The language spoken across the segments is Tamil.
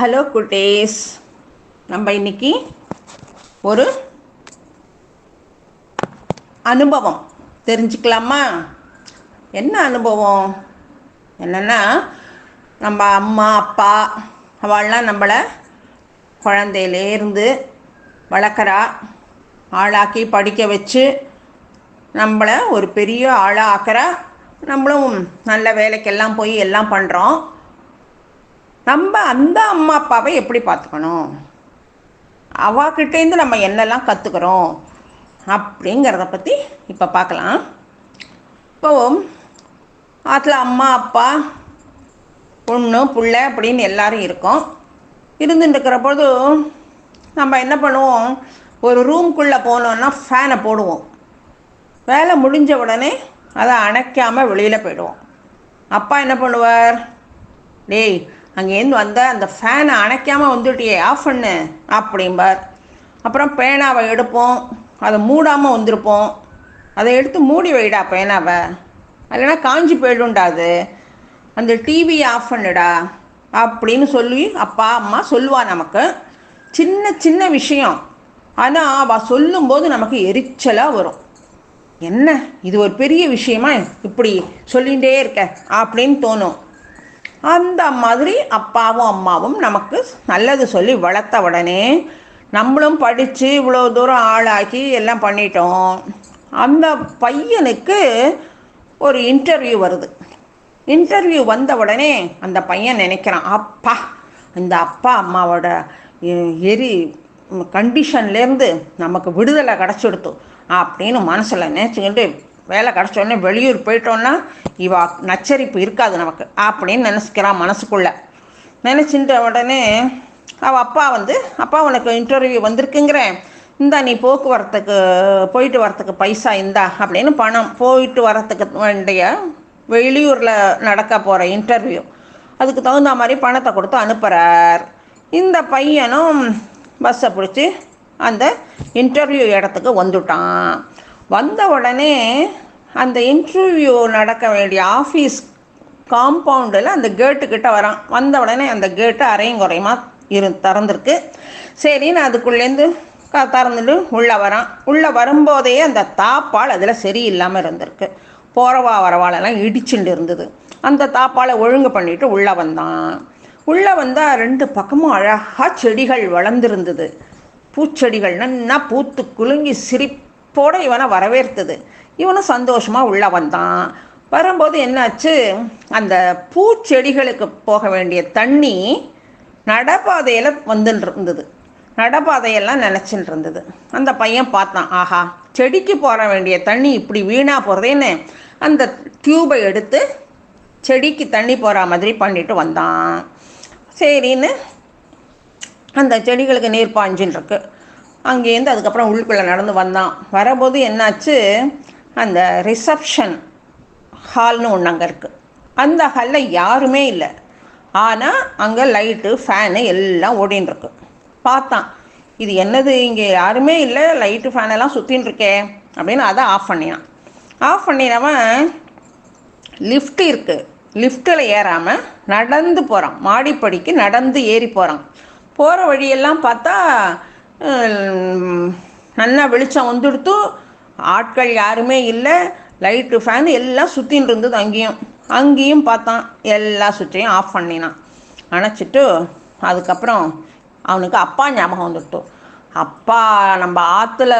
ஹலோ குட்டேஸ் நம்ம இன்னைக்கு ஒரு அனுபவம். தெரிஞ்சுக்கலாமா? என்ன அனுபவம்? என்னென்னா நம்ம அம்மா அப்பா அவள்லாம் நம்மளை குழந்தையிலேருந்து வளர்க்குறா ஆளாக்கி படிக்க வச்சு நம்மளை ஒரு பெரிய ஆளாக ஆக்கிறா. நம்மளும் நல்ல வேலைக்கெல்லாம் போய் எல்லாம் பண்ணுறோம் நம்ம அந்த அம்மா அப்பாவை எப்படி பார்த்துக்கணும்? அவாக்கிட்டேருந்து நம்ம என்னெல்லாம் கற்றுக்குறோம் அப்படிங்கிறத பற்றி இப்போ பார்க்கலாம். இப்போ ஆற்றுல அம்மா அப்பா பொண்ணு பிள்ளை அப்படின்னு எல்லாரும் இருக்கோம். இருந்துட்டுருக்கிற பொழுது நம்ம என்ன பண்ணுவோம்? ஒரு ரூம்குள்ளே போனோன்னா ஃபேனை போடுவோம். வேலை முடிஞ்ச உடனே அதை அணைக்காமல் வெளியில் போயிடுவோம். அப்பா என்ன பண்ணுவார்? டேய் அங்கேருந்து வந்த அந்த ஃபேனை அணைக்காமல் வந்துட்டியே ஆஃப் பண்ணு அப்படிம்பார். அப்புறம் பேனாவை எடுப்போம் அதை மூடாமல் வந்திருப்போம். அதை எடுத்து மூடி வைடா பேனாவை. இல்லைன்னா காஞ்சி போயிடும்டா அது. அந்த டிவியை ஆஃப் பண்ணுடா அப்படின்னு சொல்லி அப்பா அம்மா சொல்லுவா நமக்கு. சின்ன சின்ன விஷயம். ஆனால் அவள் சொல்லும்போது நமக்கு எரிச்சலாக வரும். என்ன? இது ஒரு பெரிய விஷயமா இப்படி சொல்லிகிட்டே இருக்க அப்படின்னு தோணும். அந்த மாதிரி அப்பாவும் அம்மாவும் நமக்கு நல்லது சொல்லி வளர்த்த உடனே நம்மளும் படித்து இவ்வளோ தூரம் ஆளாகி எல்லாம் பண்ணிட்டோம். அந்த பையனுக்கு ஒரு இன்டர்வியூ வருது. இன்டர்வியூ வந்த உடனே அந்த பையன் நினைக்கிறான் அப்பா இந்த அப்பா அம்மாவோட எ- எரி கண்டிஷன்லேருந்து நமக்கு விடுதலை கிடச்சிடுத்து அப்படின்னு மனசில் நினச்சிக்கிட்டு வேலை கிடச்ச உடனே வெளியூர் போயிட்டோன்னா இவா நச்சரிப்பு இருக்காது நமக்கு அப்படின்னு நினச்சிக்கிறான் மனசுக்குள்ளே. நினச்சின்ற உடனே அவள் அப்பா வந்து அப்பா உனக்கு இன்டர்வியூ வந்திருக்குங்கிறேன். இந்தா நீ போக்குவரத்துக்கு போயிட்டு வரத்துக்கு பைசா இந்தா அப்படின்னு பணம் போயிட்டு வரத்துக்கு வேண்டிய வெளியூரில் நடக்க போகிற இன்டர்வியூ அதுக்கு தகுந்த மாதிரி பணத்தை கொடுத்து அனுப்புகிறார் இந்த பையனும் பஸ்ஸை பிடிச்சி அந்த இன்டர்வியூ இடத்துக்கு வந்துட்டான். வந்த உடனே அந்த இன்டர்வியூ நடக்க வேண்டிய ஆஃபீஸ் காம்பவுண்டில் அந்த கேட்டுக்கிட்ட வரான். வந்த உடனே அந்த கேட்டு அரையும் குறையுமா? இரு திறந்துருக்கு. சரின்னு அதுக்குள்ளேருந்து க திறந்துட்டு உள்ளே வரான். உள்ளே வரும்போதே அந்த தாப்பால் அதில் சரியில்லாமல் இருந்திருக்கு. போகிறவா வரவாளெல்லாம் இடிச்சுட்டு இருந்தது. அந்த தாப்பாலை ஒழுங்கு பண்ணிட்டு உள்ளே வந்தான். உள்ளே வந்தால் ரெண்டு பக்கமும் அழகாக செடிகள் வளர்ந்துருந்தது. பூச்செடிகள் நல்லா பூத்து குலுங்கி சிரிப்போடு இவனை வரவேற்றது. இவனும் சந்தோஷமாக உள்ளே வந்தான். வரும்போது என்னாச்சு? அந்த பூச்செடிகளுக்கு போக வேண்டிய தண்ணி நடப்பாதையில் வந்துட்டு இருந்தது நடப்பாதையெல்லாம் நினச்சிட்டு இருந்தது அந்த பையன் பார்த்தான். ஆஹா செடிக்கு போக வேண்டிய தண்ணி இப்படி வீணாக போகிறதேன்னு அந்த டியூபை எடுத்து செடிக்கு தண்ணி போகிற மாதிரி பண்ணிட்டு வந்தான். சரின்னு அந்த செடிகளுக்கு நீர் பாய்ஞ்சின்னு இருக்கு அங்கேருந்து அதுக்கப்புறம் உள்ளுக்குள்ளே நடந்து வந்தான். வரபோது என்னாச்சு? அந்த ரிசப்ஷன் ஹால்னு ஒன்று அங்கே இருக்குது அந்த ஹாலில் யாருமே இல்லை. ஆனால் அங்கே லைட்டு ஃபேனு எல்லாம் ஓடின்னு பார்த்தான். இது என்னது? இங்கே யாருமே இல்லை. லைட்டு ஃபேனெல்லாம் சுற்றின்னு இருக்கே. அப்படின்னு அதை ஆஃப் பண்ணினான். ஆஃப் பண்ணினவன் லிஃப்ட் இருக்குது லிஃப்ட்டில் ஏறாமல் நடந்து போகிறான் மாடிப்படிக்கு நடந்து ஏறி போகிறான் போகிற வழியெல்லாம் பார்த்தா நல்லா வெளிச்சம் வந்துடுத்து ஆட்கள் யாருமே இல்லை. லைட்டு ஃபேன் எல்லாம் சுற்றின்னு இருந்தது அங்கேயும். அங்கேயும் பார்த்தான். எல்லா சுவிட்சையும் ஆஃப் பண்ணினான். அணைச்சிட்டு அதுக்கப்புறம் அவனுக்கு அப்பா ஞாபகம் வந்துட்டோம் அப்பா நம்ம ஆற்றுல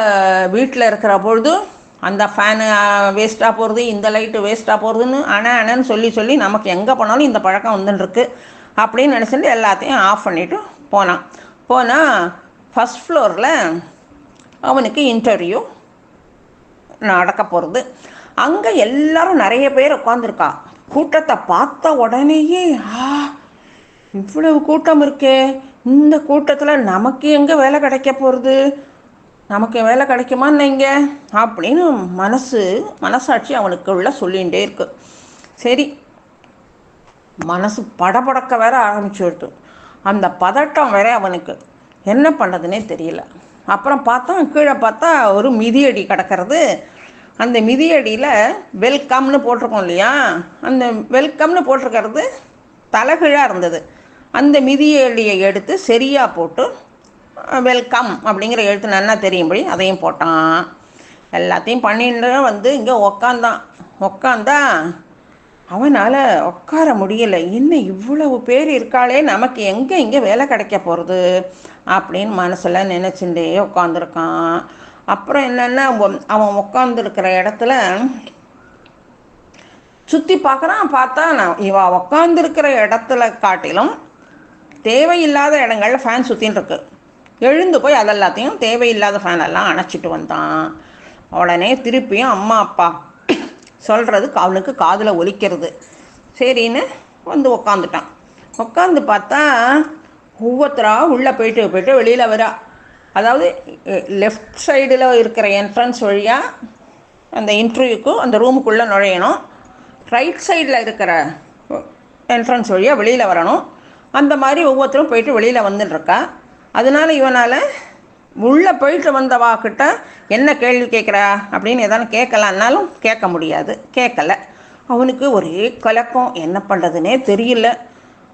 வீட்டில் இருக்கிற பொழுது அந்த ஃபேனு வேஸ்ட்டாக போகிறது இந்த லைட்டு வேஸ்ட்டாக போகிறதுன்னு அணை அணைன்னு சொல்லி சொல்லி நமக்கு எங்கே போனாலும் இந்த பழக்கம் வந்துட்டுருக்கு அப்படின்னு நினச்சிட்டு எல்லாத்தையும் ஆஃப் பண்ணிவிட்டு போனான். போனால் ஃபஸ்ட் ஃப்ளோரில் அவனுக்கு இன்டர்வியூ நடக்க போகிறது அங்கே எல்லாரும் நிறைய பேர் உட்காந்துருக்கா கூட்டத்தை பார்த்த உடனேயே ஆ இவ்வளவு கூட்டம் இருக்கே. இந்த கூட்டத்தில் நமக்கு எங்கே வேலை கிடைக்க போகிறது நமக்கு வேலை கிடைக்குமான்னு இங்கே? அப்படின்னு மனசு மனசாட்சி அவனுக்கு உள்ள சொல்லிகிட்டே இருக்கு. சரி மனசு படபடக்க வேற ஆரம்பிச்சுடுது. அந்த பதட்டம் வேற அவனுக்கு. என்ன பண்ணதுன்னே தெரியல. அப்புறம் பார்த்தா கீழே பார்த்தா ஒரு மிதியடி கிடக்கிறது. அந்த மிதியடியில் வெல்கம்னு போட்டிருக்கோம் இல்லையா? அந்த வெல்கம்னு போட்டிருக்கிறது தலைகீழாக இருந்தது. அந்த மிதியடியை எடுத்து சரியாக போட்டு வெல்கம் அப்படிங்கிற எழுத்து நல்லா தெரியும்படி அதையும் போட்டான். எல்லாத்தையும் பண்ணிட்டு வந்து இங்கே உக்காந்தான். உக்காந்தா அவனால் உட்கார முடியலை. இன்னும் இவ்வளவு பேர் இருக்காளே? நமக்கு எங்கே இங்கே வேலை கிடைக்க போகிறது அப்படின்னு மனசில் நினச்சிட்டே உட்காந்துருக்கான் அப்புறம் என்னென்னா அவன் உட்காந்துருக்கிற இடத்துல சுற்றி பார்க்குறான். பார்த்தா நான் இவ உட்காந்துருக்கிற இடத்துல காட்டிலும் தேவையில்லாத இடங்களில் ஃபேன் சுற்றின்னு இருக்கு. எழுந்து போய் அதெல்லாத்தையும் தேவையில்லாத ஃபேன் எல்லாம் அணைச்சிட்டு வந்தான். உடனே திருப்பியும் அம்மா அப்பா சொல்கிறது அவனுக்கு காதில் ஒலிக்கிறது. சரின்னு வந்து உக்காந்துட்டான். உட்காந்து பார்த்தா ஒவ்வொருத்தரா உள்ளே போயிட்டு போயிட்டு வெளியில் வரா. அதாவது லெஃப்ட் சைடில் இருக்கிற என்ட்ரன்ஸ் வழியாக அந்த இன்டர்வியூக்கும் அந்த ரூமுக்குள்ளே நுழையணும். ரைட் சைடில் இருக்கிற என்ட்ரன்ஸ் வழியாக வெளியில் வரணும். அந்த மாதிரி ஒவ்வொருத்தரும் போயிட்டு வெளியில் வந்துட்டுருக்கா அதனால இவனால் உள்ளே போயிட்டு வந்தவா கிட்ட என்ன கேள்வி கேட்குறா அப்படின்னு எதாவது கேட்கலான்னாலும் கேட்க முடியாது. கேட்கல. அவனுக்கு ஒரே கலக்கம் என்ன பண்ணுறதுனே தெரியல.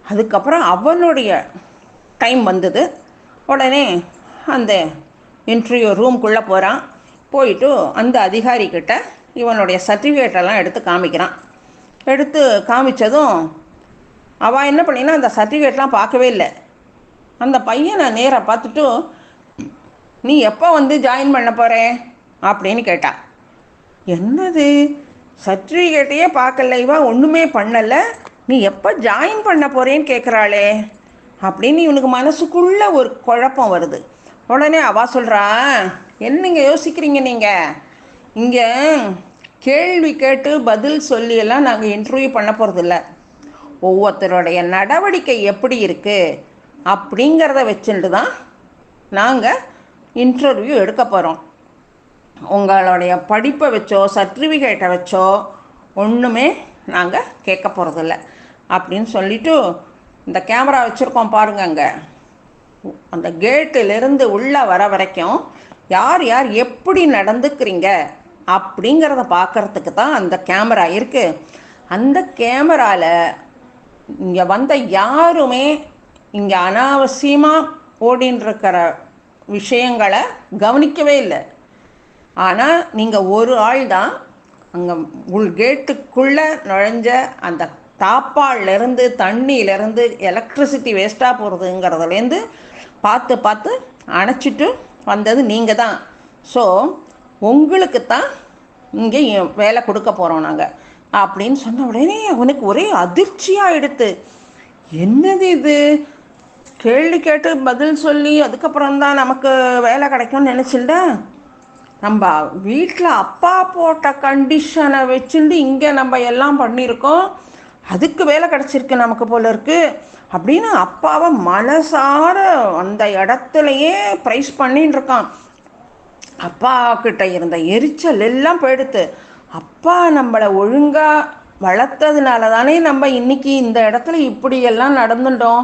அதுக்கப்புறம் அவனுடைய டைம் வந்தது. உடனே அந்த இன்டர்வியூ ரூம்குள்ளே போகிறான் போயிட்டு அந்த அதிகாரிக்கிட்ட இவனுடைய சர்டிஃபிகேட்டெல்லாம் எடுத்து காமிக்கிறான். எடுத்து காமிச்சதும் அவள் என்ன பண்ணினா அந்த சர்டிஃபிகேட்லாம் பார்க்கவே இல்லை. அந்த பையனை நேராக பார்த்துட்டு நீ எப்போ வந்து ஜாயின் பண்ண போகிற அப்படின்னு கேட்டா. என்னது? சர்டிஃபிகேட்டையே பார்க்கல இவா ஒன்றுமே பண்ணலை. நீ எப்போ ஜாயின் பண்ண போகிறேன்னு கேட்குறாளே அப்படின்னு இவனுக்கு மனசுக்குள்ளே ஒரு குழப்பம் வருது. உடனே அவா சொல்கிறா என்னங்க யோசிக்கிறீங்க நீங்கள் இங்கே கேள்வி கேட்டு பதில் சொல்லி எல்லாம் நாங்கள் இன்டர்வியூ பண்ண போகிறதில்ல ஒவ்வொருத்தருடைய நடவடிக்கை எப்படி இருக்குது அப்படிங்கிறத வச்சுட்டு தான் நாங்கள் இன்டர்வியூ எடுக்க போகிறோம் உங்களுடைய படிப்பை வச்சோ சர்டிஃபிகேட்டை வச்சோ ஒன்றுமே நாங்கள் கேட்க போகிறதில்ல அப்படின்னு சொல்லிவிட்டு இந்த கேமரா வச்சுருக்கோம் பாருங்க அங்கே. அந்த கேட்டிலிருந்து உள்ளே வர வரைக்கும் யார் யார் எப்படி நடந்துக்கிறீங்க அப்படிங்கிறத பார்க்குறதுக்கு தான் அந்த கேமரா இருக்குது அந்த கேமராவில் இங்கே வந்த யாருமே இங்கே அனாவசியமாக ஓடின்னு இருக்கிற விஷயங்களை கவனிக்கவே இல்லை. ஆனால் நீங்கள் ஒரு ஆள் தான் அங்கே உள் கேட்டுக்குள்ளே நுழைஞ்ச அந்த தாப்பால்லேருந்து தண்ணியிலேருந்து எலக்ட்ரிசிட்டி வேஸ்ட்டாக போகிறதுங்கிறதுலேருந்து பார்த்து பார்த்து அணைச்சிட்டு வந்தது நீங்கள் தான் ஸோ உங்களுக்கு தான் இங்கே வேலை கொடுக்க போகிறோம் நாங்கள் அப்படின்னு சொன்ன உடனே அவனுக்கு ஒரே அதிர்ச்சியாக எடுத்து என்னது இது? கேள்வி கேட்டு பதில் சொல்லி அதுக்கப்புறம் தான் நமக்கு வேலை கிடைக்கும்னு நினச்சில்ல? நம்ம வீட்டில் அப்பா போட்ட கண்டிஷனை வச்சுட்டு இங்கே நம்ம எல்லாம் பண்ணியிருக்கோம். அதுக்கு வேலை கிடச்சிருக்கு நமக்கு போல இருக்கு. அப்படின்னு அப்பாவை மனசார அந்த இடத்துலையே ப்ரைஸ் பண்ணின்னு இருக்கான். அப்பா கிட்ட இருந்த எரிச்சல் எல்லாம் போயிடுத்து. அப்பா நம்மளை ஒழுங்காக வளர்த்ததுனால தானே நம்ம இன்னைக்கு இந்த இடத்துல இப்படியெல்லாம் நடந்துட்டோம்.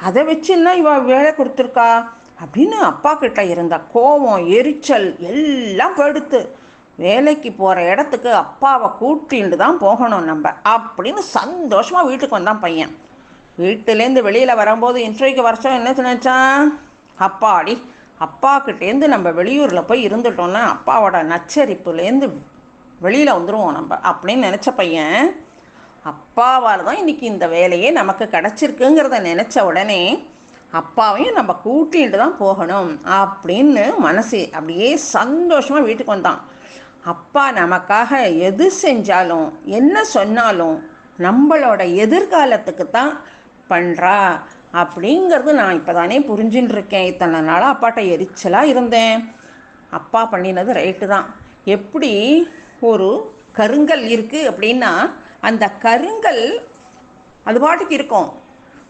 அதை வச்சு என்ன இவ வேலை கொடுத்துருக்கா? அப்படின்னு அப்பா கிட்ட இருந்த கோபம் எரிச்சல் எல்லாம் படுத்து வேலைக்கு போகிற இடத்துக்கு அப்பாவை கூட்டிகிட்டு தான் போகணும் நம்ம அப்படின்னு சந்தோஷமாக வீட்டுக்கு வந்தான் பையன். வீட்டிலேருந்து வெளியில் வரும்போது இன்டர்வியூக்கு வருஷம் என்ன நினச்சான் அப்பாடி அப்பா கிட்டேருந்து நம்ம வெளியூரில் போய் இருந்துட்டோம்னா அப்பாவோட நச்சரிப்புலேருந்து வெளியில் வந்துடுவோம் நம்ம அப்படின்னு நினச்ச பையன் அப்பாவால் தான் இன்றைக்கி இந்த வேலையே நமக்கு கிடச்சிருக்குங்கிறத நினச்ச உடனே அப்பாவையும் நம்ம கூட்டிகிட்டு தான் போகணும் அப்படின்னு மனசு அப்படியே சந்தோஷமாக வீட்டுக்கு வந்தான். அப்பா நமக்காக எது செஞ்சாலும் என்ன சொன்னாலும் நம்மளோட எதிர்காலத்துக்கு தான் பண்ணுறா அப்படிங்கிறது நான் இப்போ தானே புரிஞ்சுன்னு இருக்கேன் இத்தனை நாளாக அப்பாட்ட எரிச்சலாக இருந்தேன். அப்பா பண்ணினது ரைட்டு தான். எப்படி ஒரு கருங்கல் இருக்குது அப்படின்னா அந்த கருங்கல் அது பாட்டுக்கு இருக்கும்.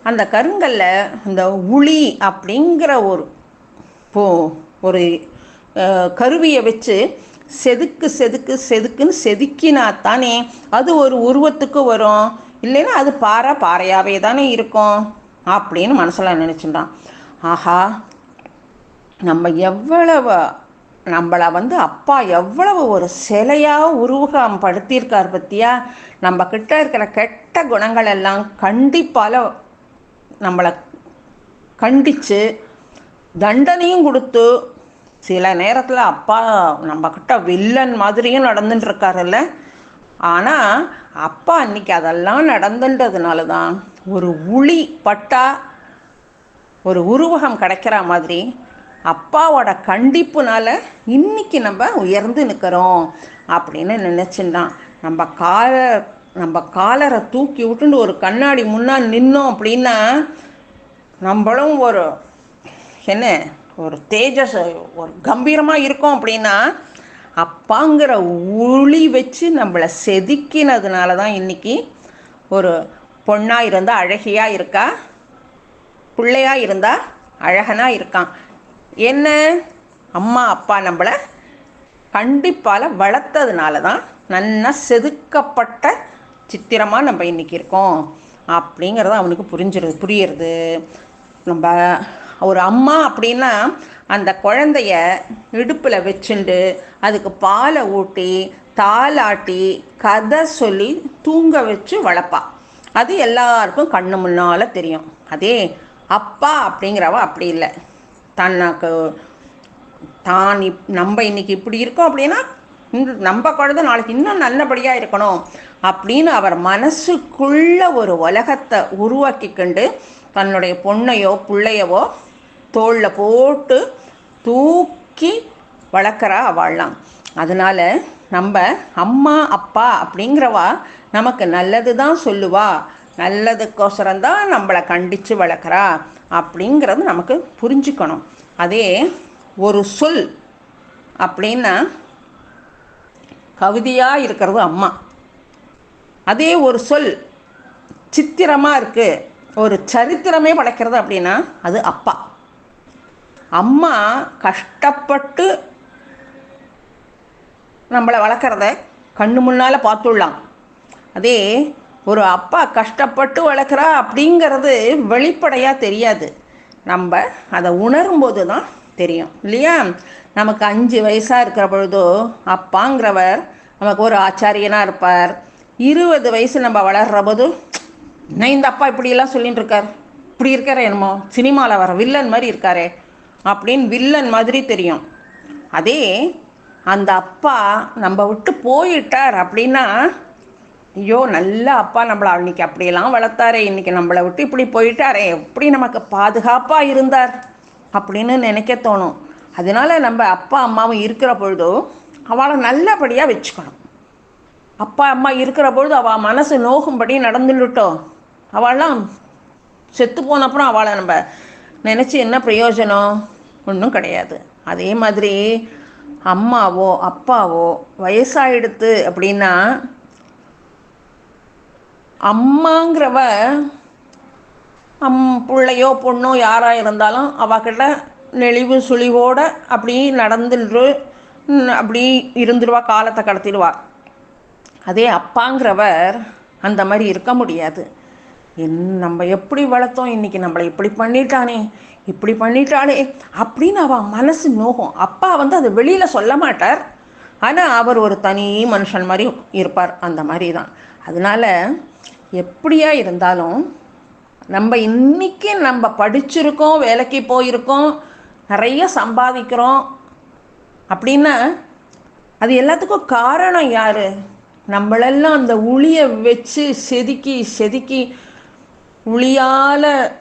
அந்த கருங்கல்ல அந்த உளி அப்படிங்கிற ஒரு போ ஒரு கருவியை வச்சு செதுக்கு செதுக்கு செதுக்குன்னு செதுக்கினா தானே அது ஒரு உருவத்துக்கு வரும். இல்லைன்னா அது பாறை பாறையாகவே தானே இருக்கும் அப்படின்னு மனசில் நினச்சிட்டான். ஆஹா நம்ம எவ்வளவு நம்மளை வந்து அப்பா எவ்வளவு ஒரு சிலையாக உருவகம் படுத்தியிருக்கார் பற்றியா நம்ம கிட்ட இருக்கிற கெட்ட குணங்கள் எல்லாம் கண்டிப்பால் நம்மளை கண்டித்து தண்டனையும் கொடுத்து சில நேரத்தில் அப்பா நம்மக்கிட்ட வில்லன் மாதிரியும் நடந்துட்டு இருக்காருல்ல ஆனால் அப்பா அன்னைக்கு அதெல்லாம் நடந்துன்றதுனால தான் ஒரு உளி பட்டா ஒரு உருவகம் கிடைக்கிற மாதிரி அப்பாவோட கண்டிப்புனால இன்னைக்கு நம்ம உயர்ந்து நிற்கிறோம் அப்படின்னு நினச்சிருந்தான் நம்ம கால நம்ம காலரை தூக்கி விட்டுண்டு ஒரு கண்ணாடி முன்னால் நின்னோம் அப்படின்னா நம்மளும் ஒரு என்ன ஒரு தேஜஸ் ஒரு கம்பீரமாக இருக்கோம் அப்படின்னா அப்பாங்கிற ஒளி வச்சு நம்மளை செதுக்கினதுனால தான் இன்றைக்கி ஒரு பொண்ணாக இருந்தால் அழகியாக இருக்கா? பிள்ளையாக இருந்தால் அழகனாக இருக்கான். என்ன? அம்மா அப்பா நம்மளை கண்டிப்பால் வளர்த்ததுனால தான் நல்லா செதுக்கப்பட்ட சித்திரமாக நம்ம இன்றைக்கி இருக்கோம். அப்படிங்கிறது அவனுக்கு புரிஞ்சிருது புரியுறது. நம்ம ஒரு அம்மா அப்படின்னா அந்த குழந்தைய இடுப்பில் வச்சுண்டு அதுக்கு பாலை ஊட்டி தாளாட்டி கதை சொல்லி தூங்க வச்சு வளர்ப்பா அது எல்லாருக்கும் கண்ணு முன்னால் தெரியும். அதே அப்பா அப்படிங்கிறவ அப்படி இல்லை. தனக்கு தான் இப் நம்ம இன்னைக்கு இப்படி இருக்கோம் அப்படின்னா இந்த நம்ம குழந்தை நாளைக்கு இன்னும் நல்லபடியாக இருக்கணும் அப்படின்னு அவர் மனசுக்குள்ள ஒரு உலகத்தை உருவாக்கிக்கொண்டு தன்னுடைய பொண்ணையோ பிள்ளையவோ தோளில் போட்டு தூக்கி வளர்க்குறா அவள்லாம் அதனால நம்ம அம்மா அப்பா அப்படிங்கிறவா நமக்கு நல்லது தான் சொல்லுவா. நல்லதுக்கோசரம் தான் நம்மளை கண்டித்து வளர்க்குறா. அப்படிங்கிறது நமக்கு புரிஞ்சுக்கணும். அதே ஒரு சொல் அப்படின்னா கவிதையாக இருக்கிறது அம்மா. அதே ஒரு சொல் சித்திரமாக இருக்குது ஒரு சரித்திரமே படைக்கிறது அப்படின்னா அது அப்பா. அம்மா கஷ்டப்பட்டு நம்மளை வளர்க்குறத கண்ணு முன்னால் பார்த்துடலாம். அதே ஒரு அப்பா கஷ்டப்பட்டு வளர்க்குறா அப்படிங்கிறது வெளிப்படையாக தெரியாது. நம்ம அதை உணரும்போது தான் தெரியும் இல்லையா? நமக்கு அஞ்சு வயசாக இருக்கிற பொழுதோ அப்பாங்கிறவர் நமக்கு ஒரு ஆச்சாரியனாக இருப்பார். இருபது வயசு நம்ம வளர்கிற போது என்ன இந்த அப்பா இப்படியெல்லாம் சொல்லிட்டு இருக்கார்? இப்படி இருக்கார என்னமோ? சினிமாவில் வர வில்லன் மாதிரி இருக்காரே? அப்படின்னு வில்லன் மாதிரி தெரியும். அதே அந்த அப்பா நம்ம விட்டு போயிட்டார் அப்படின்னா ஐயோ நல்ல அப்பா நம்மளை அன்னைக்கு அப்படியெல்லாம் வளர்த்தாரே இன்னைக்கு நம்மளை விட்டு இப்படி போயிட்டாரே எப்படி நமக்கு பாதுகாப்பாக இருந்தார் அப்படின்னு நினைக்க தோணும். அதனால நம்ம அப்பா அம்மாவும் இருக்கிற பொழுதோ அவளை நல்லபடியாக வச்சுக்கணும். அப்பா அம்மா இருக்கிற பொழுது அவள் மனசு நோகும்படி நடந்துட்டோம் அவள்லாம் செத்து போனப்புறம் அவளை நம்ம நினச்சி என்ன பிரயோஜனம்? ஒன்றும் கிடையாது. அதே மாதிரி அம்மாவோ அப்பாவோ வயசாகிடுத்து அப்படின்னா அம்மாங்கிறவ அம் பிள்ளையோ பொண்ணோ யாராக இருந்தாலும் அவகிட்ட நெளிவு சுழிவோட அப்படி நடந்துட்டு அப்படி இருந்துருவா காலத்தை கடத்திடுவா. அதே அப்பாங்கிறவர் அந்த மாதிரி இருக்க முடியாது. என் நம்ம எப்படி வளர்த்தோம் இன்றைக்கி நம்மளை இப்படி பண்ணிட்டானே இப்படி பண்ணிட்டாளே அப்படின்னு அவன் மனசு நோகும். அப்பா வந்து அதை வெளியில் சொல்ல மாட்டார். ஆனால் அவர் ஒரு தனி மனுஷன் மாதிரி இருப்பார். அந்த மாதிரி தான். அதனால எப்படியா இருந்தாலும் நம்ம இன்னைக்கு நம்ம படிச்சிருக்கோம் வேலைக்கு போயிருக்கோம் நிறைய சம்பாதிக்கிறோம் அப்படின்னா அது எல்லாத்துக்கும் காரணம் யார்? நம்மளெல்லாம் அந்த உளியை வச்சு செதுக்கி செதுக்கி உளியால்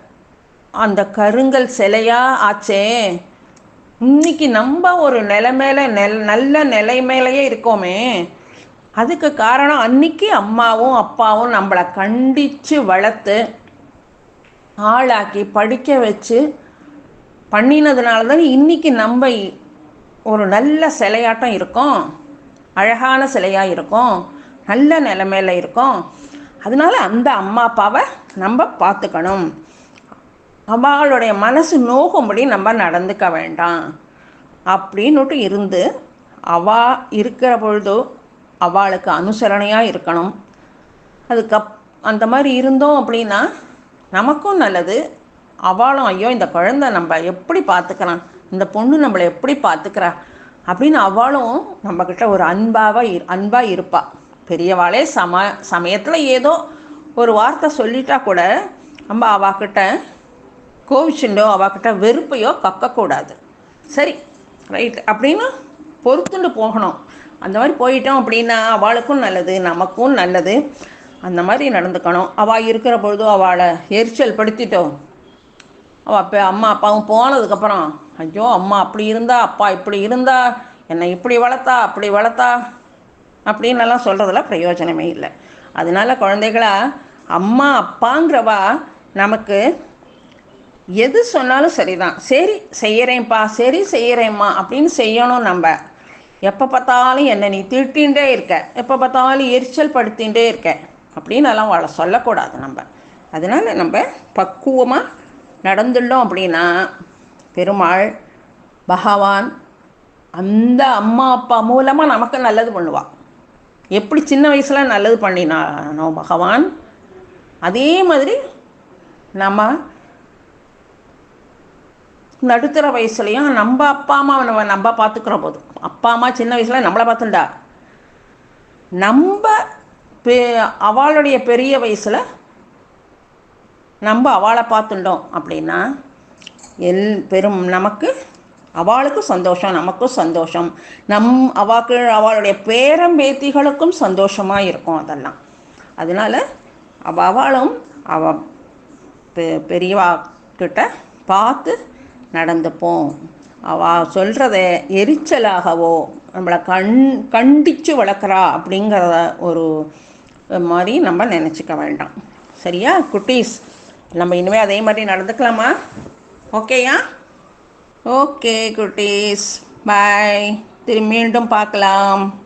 அந்த கருங்கல் சிலையா ஆச்சே? இன்னைக்கு நம்ம ஒரு நிலைமையில நெல் நல்ல நிலைமையிலேயே இருக்கோமே. அதுக்கு காரணம் அன்னைக்கு அம்மாவும் அப்பாவும் நம்மளை கண்டித்து வளர்த்து ஆளாக்கி படிக்க வச்சு பண்ணினதுனால தான் இன்றைக்கி நம்ம ஒரு நல்ல சிலையாட்டம் இருக்கோம். அழகான சிலையாக இருக்கும். நல்ல நிலைமையில் இருக்கோம். அதனால அந்த அம்மா அப்பாவை நம்ம பார்த்துக்கணும். அவளுடைய மனசு நோகும்படி நம்ம நடந்துக்க வேண்டாம். அப்படின்னுட்டு இருந்து அவா இருக்கிற பொழுதோ அவளுக்கு அனுசரணையாக இருக்கணும். அதுக்கப் அந்த மாதிரி இருந்தோம் அப்படின்னா நமக்கும் நல்லது. அவளும் ஐயோ இந்த குழந்தை நம்ம எப்படி பார்த்துக்கிறான்? இந்த பொண்ணு நம்மளை எப்படி பார்த்துக்கிறா? அப்படின்னு அவளும் நம்மக்கிட்ட ஒரு அன்பாக இரு அன்பாக இருப்பாள் பெரியவாளே சம சமயத்தில் ஏதோ ஒரு வார்த்தை சொல்லிட்டா கூட நம்ம அவாக்கிட்ட கோவிச்சுண்டோ அவாக்கிட்ட வெறுப்பையோ கக்கக்கூடாது. சரி ரைட். அப்படின்னு பொறுத்துண்டு போகணும். அந்த மாதிரி போயிட்டோம் அப்படின்னா அவளுக்கும் நல்லது நமக்கும் நல்லது. அந்த மாதிரி நடந்துக்கணும். அவள் இருக்கிற பொழுதும் அவளை எரிச்சல் படுத்திட்டோம். அவள் அப்போ அம்மா அப்பாவும் போனதுக்கப்புறம் ஐயோ அம்மா அப்படி இருந்தா அப்பா இப்படி இருந்தா என்னை இப்படி வளர்த்தா அப்படி வளர்த்தா அப்படின்னு எல்லாம் சொல்கிறதுல பிரயோஜனமே இல்லை. அதனால குழந்தைகளா அம்மா அப்பாங்கிறவா நமக்கு எது சொன்னாலும் சரிதான். சரி செய்கிறேன்ப்பா சரி செய்கிறேம்மா அப்படின்னு செய்யணும் நம்ம. எப்போ பார்த்தாலும் என்னை நீ திட்டின்றே இருக்க. எப்போ பார்த்தாலும் எரிச்சல் படுத்திகிட்டே இருக்க. அப்படின்னு எல்லாம் அவளை சொல்லக்கூடாது நம்ம. அதனால் நம்ம பக்குவமாக நடந்துள்ளோம் அப்படின்னா பெருமாள் பகவான் அந்த அம்மா அப்பா மூலமாக நமக்கு நல்லது பண்ணுவாள் எப்படி சின்ன வயசில் நல்லது பண்ணினானோ பகவான் அதே மாதிரி நம்ம நடுத்தர வயசுலையும் நம்ம அப்பா அம்மா நம்ம நம்ம பார்த்துக்கிற போதும் அப்பா அம்மா சின்ன வயசில் நம்மளை பார்த்துண்டா நம்ம பெ அவளுடைய பெரிய வயசில் நம்ம அவளை பார்த்துட்டோம் அப்படின்னா எல் பெரும் நமக்கு அவளுக்கும் சந்தோஷம் நமக்கும் சந்தோஷம். நம் அவாக்கு அவளுடைய பேரம் பேத்திகளுக்கும் சந்தோஷமாக இருக்கும் அதெல்லாம். அதனால் அவ அவளும் அவ பெ பெரியவா கிட்ட பார்த்து நடந்துப்போம். அவ சொல்கிறத எரிச்சலாகவோ நம்மளை கண் கண்டித்து வளர்க்குறா அப்படிங்கிறத ஒரு மாதிரி நம்ம நினச்சிக்க வேண்டாம். சரியா குட்டீஸ்? நம்ம இனிமேல் அதே மாதிரி நடந்துக்கலாமா? ஓகேயா? ஓகே குட்டீஸ். பாய். திரு மீண்டும் பார்க்கலாம்.